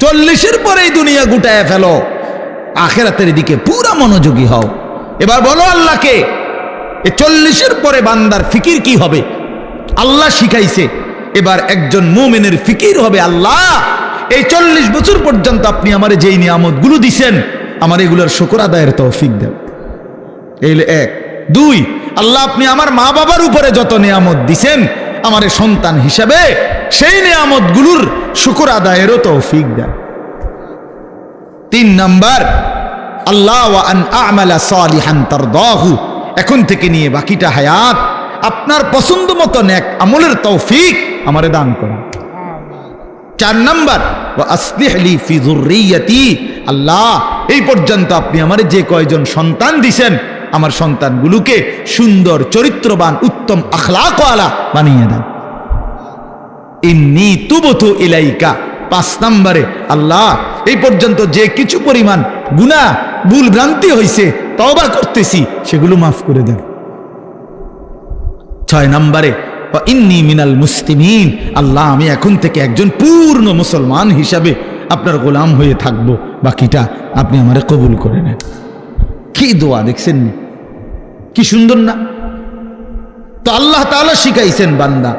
চল্লিশের পরে এই দুনিয়া গুটায় ফেলো। আখেরাতের দিকে পুরা মনোযোগী হও। এবার বলো আল্লাহকে, এ চল্লিশের পরে বান্দার ফিকির কি হবে? আল্লাহ শিখাইছে, এবার একজন মুমিনের ফিকির হবে আল্লাহ। এই চল্লিশ বছর পর্যন্ত আপনি আমার যেই নিয়ামতগুলো দিছেন, আমার এগুলোর শুকর আদায়ের তৌফিক দেন। এই এক। দুই, আল্লাহ আপনি আমার মা বাবার উপরে যত নিয়ামত দিছেন, আমার সন্তান হিসাবে সেই নিয়ামতগুলোর শুকর আদায়েরও তৌফিক দেন তিন নাম্বার, আল্লাহ তারদাহু। এখন থেকে নিয়ে বাকিটা হায়াত, আপনার পছন্দ মতন এক আমলের তৌফিক আমারে দান করেন। চার নাম্বার আল্লাহ, এই পর্যন্ত আপনি আমার যে কয়জন সন্তান দিছেন, আমার সন্তানগুলোকে সুন্দর, চরিত্রবান, উত্তম আখলাকওয়ালা বানিয়ে দেন। ইন্নি তুবতু ইলাইকা পাঁচ নম্বরে, আল্লাহ, এই পর্যন্ত যে কিছু পরিমাণ গুনাহ, ভুল ভ্রান্তি হয়েছে তওবা করতেছি, সেগুলো মাফ করে দেন। ছয় নম্বরে ইন্নি মিনাল মুসলিমিন আল্লাহ, আমি এখন থেকে একজন পূর্ণ মুসলমান হিসাবে আপনার গোলাম হয়ে থাকব, বাকিটা আপনি আমারে কবুল করে নেন। কি দোয়া দেখছেন? কি সুন্দর না? তো আল্লাহ তাআলা শিখাইছেন বান্দা